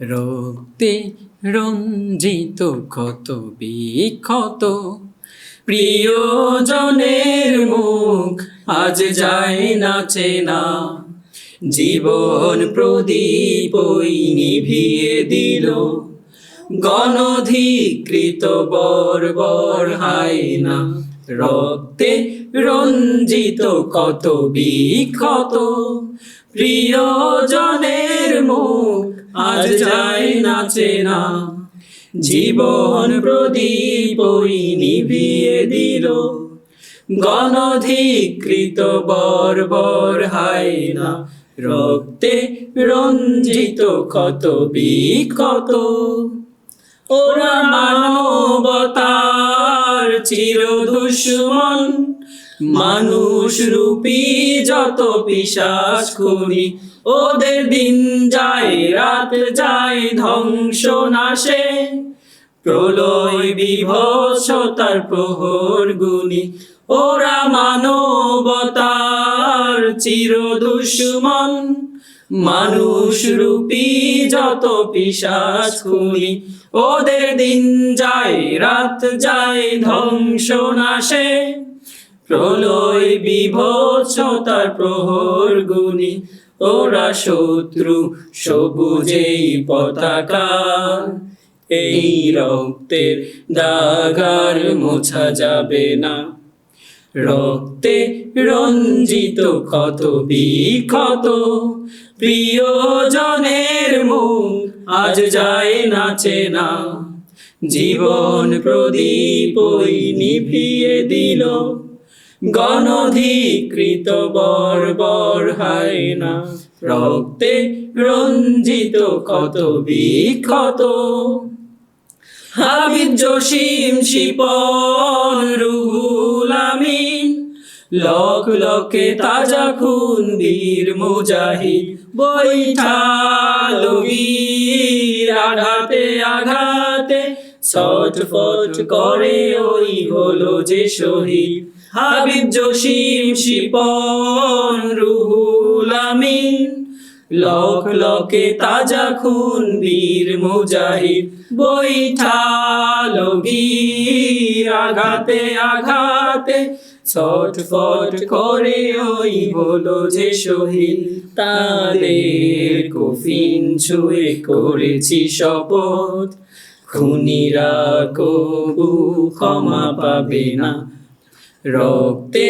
রক্তে রঞ্জিত ক্ষত বিক্ষত। প্রিয়জনের মুখ আজ যায় না চেনা। জীবন প্রদীপ নিভিয়ে দিল। গণধিকৃত বর্বর হাই না। রক্তে রঞ্জিত কত বিক্ষত। প্রিয়জনের মুখ আজ যায় না চেনা। জীবন প্রদীপ নিভিয়ে দিল। গণধিকৃত বর্বর হাই না রক্তে রঞ্জিত কত বিক্ষত ওরা মানবতার চির দুশ্মন মানুষ রূপী যত পিসাস খুনি ওদের দিন যায়, রাত যায়, ধ্বংস নাশে। প্রলয় বিভৎসতার প্রহর গুনি ওরা মানবতার চির দুশ্মন। মানুষ রূপী যত পিসাস খুনি ওদের দিন যায়, রাত যায়, ধ্বংস নাশে। প্রলয় বিভৎসতার প্রহর গুনি ওরা শত্রু সবুজেই পতাকা। এই রক্তের দাগার মোছা যাবে না। রক্তে রঞ্জিত ক্ষত বিক্ষত, প্রিয়জনের মুখ আজ যায় নাচে না। জীবন প্রদীপ নিভিয়ে দিল গণধিকৃত বর্বর হায় না। রক্তে রঞ্জিত কত বিক্ষত। হাবিব শিপন রুহুল লক লকে তাজা খুন বীর মুজাহিদ। বৈঠালো বীর আঘাতে আঘাতে। ছটফট করে ওই হলো যে শহীদ। হাবিব জসিম শিপন রুহুল আমিন। লক লকে তাজা খুন বীর মুজাহিদ। আঘাতে আঘাতে ছটফট করে ওই হলো যে শহীদ। তাদের কফিন ছুঁয়ে করেছি শপথ। খুনিরা কবু ক্ষমা পাবে না। রক্তে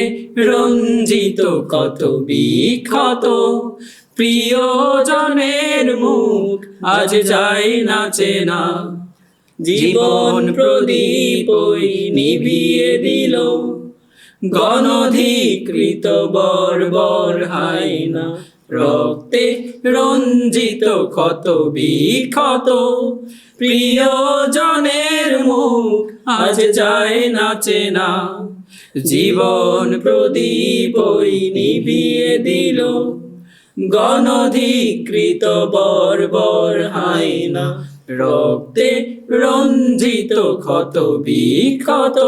রঞ্জিত কত বিক্ষত প্রিয়জনের মুখ আজ নাচে না জীবন প্রদীপ নিভিয়ে দিল, গণধিকৃত বর্বর হাই না রক্তে রঞ্জিত ক্ষত বিক্ষত। প্রিয়জনের মুখ আজ যায় নাচে না জীবন প্রদীপ নিবিয়ে দিল। গণধিকৃত বর্বর হাই না রক্তে রঞ্জিত, ক্ষত বিক্ষত।